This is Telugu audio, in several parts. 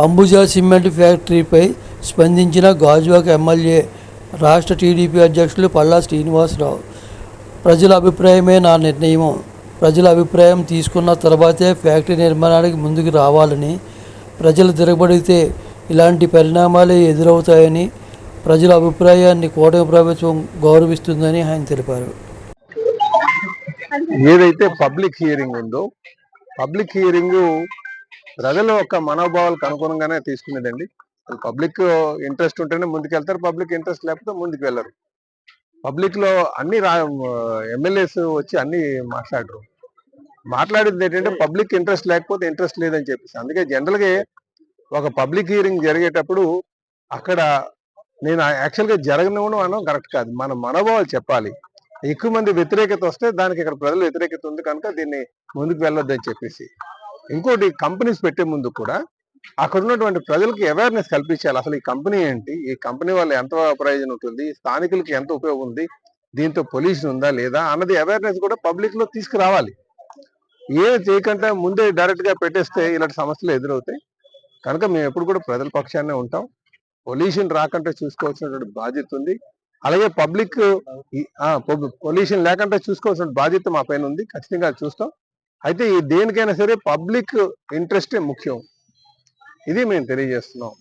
అంబుజా సిమెంట్ ఫ్యాక్టరీపై స్పందించిన గాజువాక ఎమ్మెల్యే రాష్ట్ర టీడీపీ అధ్యక్షులు పల్లా శ్రీనివాసరావు. ప్రజల అభిప్రాయమే నా నిర్ణయం ప్రజల అభిప్రాయం తీసుకున్న తర్వాతే ఫ్యాక్టరీ నిర్మాణానికి ముందుకు రావాలని ప్రజలు తిరగబడితే ఇలాంటి పరిణామాలే ఎదురవుతాయని ప్రజల అభిప్రాయాన్ని కూటమి ప్రభుత్వం గౌరవిస్తుందని ఆయన తెలిపారు. ఏదైతే పబ్లిక్ హియరింగ్ ఉందో పబ్లిక్ హియరింగ్ ప్రజల యొక్క మనోభావాలకు అనుగుణంగానే తీసుకునేదండి. పబ్లిక్ ఇంట్రెస్ట్ ఉంటేనే ముందుకు వెళ్తారు పబ్లిక్ ఇంట్రెస్ట్ లేకపోతే ముందుకు వెళ్ళరు పబ్లిక్లో అన్ని రా ఎమ్మెల్యేస్ వచ్చి అన్ని మాట్లాడరు. మాట్లాడింది ఏంటంటే పబ్లిక్ ఇంట్రెస్ట్ లేకపోతే ఇంట్రెస్ట్ లేదని చెప్పేసి. అందుకే జనరల్గా ఒక పబ్లిక్ హియరింగ్ జరిగేటప్పుడు అక్కడ నేను యాక్చువల్గా జరగనివ్వడం అనడం కరెక్ట్ కాదు. మన మనోభావాలు చెప్పాలి. ఎక్కువ మంది వ్యతిరేకత వస్తే దానికి ఇక్కడ ప్రజలు వ్యతిరేకత ఉంది కనుక దీన్ని ముందుకు వెళ్ళొద్దని చెప్పేసి. ఇంకోటి కంపెనీస్ పెట్టే ముందు కూడా అక్కడ ఉన్నటువంటి ప్రజలకు అవేర్నెస్ కల్పించాలి. అసలు ఈ కంపెనీ ఏంటి? ఈ కంపెనీ వల్ల ఎంత ప్రయోజనం ఉంటుంది? స్థానికులకి ఎంత ఉపయోగం ఉంది? దీంతో పొల్యూషన్ ఉందా లేదా? అన్నది అవేర్నెస్ కూడా పబ్లిక్లో తీసుకురావాలి. ఏమి చేయకుండా ముందే డైరెక్ట్గా పెట్టేస్తే ఇలాంటి సమస్యలు ఎదురవుతాయి. కనుక మేము ఎప్పుడు కూడా ప్రజల పక్షాన్నే ఉంటాం. పొల్యూషన్ రాకుండా చూసుకోవాల్సినటువంటి బాధ్యత ఉంది. అలాగే పబ్లిక్ పొల్యూషన్ లేకుండా చూసుకోవాల్సిన బాధ్యత మా పైన ఉంది. ఖచ్చితంగా చూస్తాం. అయితే ఈ దేనికైనా సరే పబ్లిక్ ఇంట్రెస్టే ముఖ్యం. ఇది మేము తెలియజేస్తున్నాం.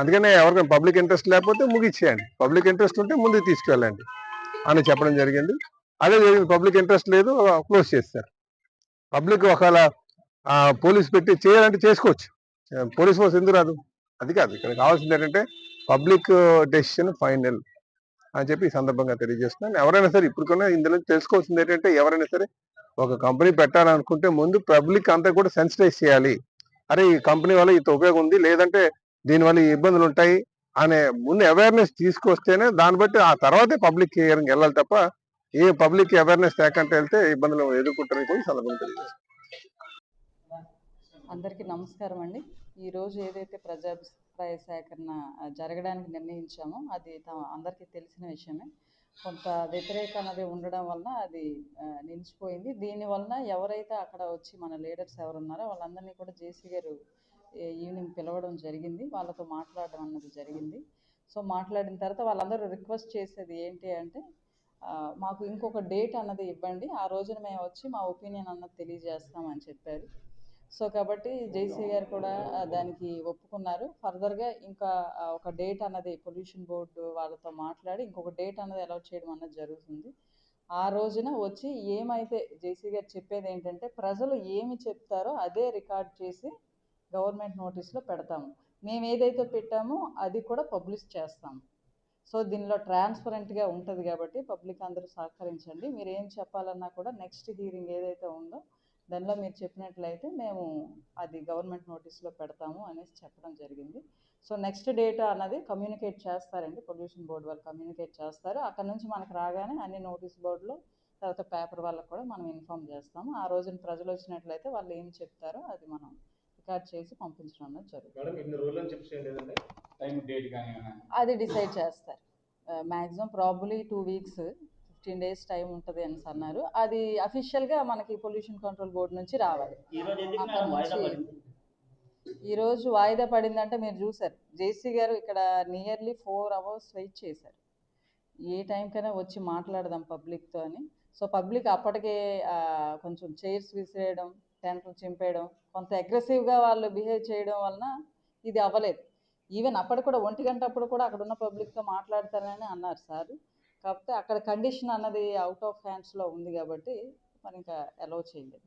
అందుకనే ఎవరికైనా పబ్లిక్ ఇంట్రెస్ట్ లేకపోతే ముగిచ్చేయండి. పబ్లిక్ ఇంట్రెస్ట్ ఉంటే ముందుకు తీసుకెళ్ళండి అని చెప్పడం జరిగింది. అదే జరిగింది. పబ్లిక్ ఇంట్రెస్ట్ లేదు క్లోజ్ చేస్తారు పబ్లిక్ ఒకవేళ పోలీస్ పెట్టి చేయాలంటే చేసుకోవచ్చు. పోలీస్ ఫోర్స్ ఎందుకు రాదు? అది కాదు. ఇక్కడ కావాల్సింది ఏంటంటే పబ్లిక్ డెసిషన్ ఫైనల్ అని చెప్పి ఈ సందర్భంగా తెలియజేస్తున్నాను. ఎవరైనా సరే ఇప్పుడు ఇందులో తెలుసుకోవాల్సింది ఏంటంటే ఎవరైనా సరే ఒక కంపెనీ పెట్టాలనుకుంటే ముందు పబ్లిక్ అంతా కూడా సెన్సిటైజ్ చేయాలి. అరే ఈ కంపెనీ వల్ల ఇంత ఉపయోగం ఉంది లేదంటే దీనివల్ల ఈ ఇబ్బందులు ఉంటాయి? అనే ముందు అవేర్నెస్ తీసుకొస్తేనే దాన్ని బట్టి ఆ తర్వాతే పబ్లిక్ హియరింగ్ వెళ్ళాలి తప్ప ఏ పబ్లిక్ అవేర్నెస్ లేకుండా వెళ్తే ఇబ్బందులు ఎదుర్కొంటారని కూడా సందర్భం తెలియజేస్తాం అందరికీ నమస్కారం అండి ఈరోజు ఏదైతే ప్రజా అభిప్రాయ సేకరణ జరగడానికి నిర్ణయించాము. అది తమ అందరికీ తెలిసిన విషయమే. కొంత వ్యతిరేక అన్నది ఉండడం వలన అది నిలిచిపోయింది. దీని వలన ఎవరైతే అక్కడ వచ్చి మన లీడర్స్ ఎవరు ఉన్నారో వాళ్ళందరినీ కూడా జేసీ గారు ఈవినింగ్ పిలవడం జరిగింది. వాళ్ళతో మాట్లాడడం అన్నది జరిగింది. సో మాట్లాడిన తర్వాత వాళ్ళందరూ రిక్వెస్ట్ చేసేది ఏంటి అంటే మాకు ఇంకొక డేట్ అన్నది ఇవ్వండి. ఆ రోజున మేము వచ్చి మా ఒపీనియన్ అన్నది తెలియజేస్తామని చెప్పారు. సో కాబట్టి జేసీ గారు కూడా దానికి ఒప్పుకున్నారు. ఫర్దర్గా ఇంకా ఒక డేట్ అన్నది పొల్యూషన్ బోర్డు వాళ్ళతో మాట్లాడి ఇంకొక డేట్ అన్నది అలౌట్ చేయడం అన్నది జరుగుతుంది. ఆ రోజున వచ్చి ఏమైతే జేసీ గారు చెప్పేది ఏంటంటే ప్రజలు ఏమి చెప్తారో అదే రికార్డ్ చేసి గవర్నమెంట్ నోటీస్లో పెడతాము. మేము ఏదైతే పెట్టామో అది కూడా పబ్లిష్ చేస్తాము. సో దీనిలో ట్రాన్స్పరెంట్గా ఉంటుంది కాబట్టి పబ్లిక్ అందరూ సహకరించండి. మీరు ఏం చెప్పాలన్నా కూడా నెక్స్ట్ హీరింగ్ ఏదైతే ఉందో దానిలో మీరు చెప్పినట్లయితే మేము అది గవర్నమెంట్ నోటీస్లో పెడతాము అనేసి చెప్పడం జరిగింది. సో నెక్స్ట్ డేటా అన్నది కమ్యూనికేట్ చేస్తారండి. పొల్యూషన్ బోర్డు వాళ్ళు కమ్యూనికేట్ చేస్తారు. అక్కడ నుంచి మనకు రాగానే అన్ని నోటీస్ బోర్డులో తర్వాత పేపర్ వాళ్ళకు కూడా మనం ఇన్ఫామ్ చేస్తాము. ఆ రోజున ప్రజలు వచ్చినట్లయితే వాళ్ళు ఏం చెప్తారో అది మనం రికార్డ్ చేసి పంపించడం అన్నది జరుగుతుంది. అది డిసైడ్ చేస్తారు. Maximum probably two weeks fifteen days time ఉంటుంది అని అన్నారు. అది అఫీషియల్గా మనకి పొల్యూషన్ కంట్రోల్ బోర్డు నుంచి రావాలి. ఈ రోజు అక్కడ నుంచి ఈరోజు వాయిదా పడిందంటే మీరు చూసారు జేసీ గారు ఇక్కడ నియర్లీ ఫోర్ అవర్స్ వెయిట్ చేశారు. ఏ టైంకైనా వచ్చి మాట్లాడదాం పబ్లిక్తో అని. సో పబ్లిక్ అప్పటికే కొంచెం చైర్స్ విసిరేయడం టెంట్లు చింపేయడం కొంత అగ్రెసివ్గా వాళ్ళు బిహేవ్ చేయడం వలన ఇది అవ్వలేదు. ఈవెన్ అప్పటి కూడా ఒంటి గంట అప్పుడు కూడా అక్కడ ఉన్న పబ్లిక్తో మాట్లాడతారని అన్నారు సార్. కాకపోతే అక్కడ కండిషన్ అన్నది అవుట్ ఆఫ్ హ్యాండ్స్లో ఉంది కాబట్టి మరి ఇంకా అలౌ చేయలేదు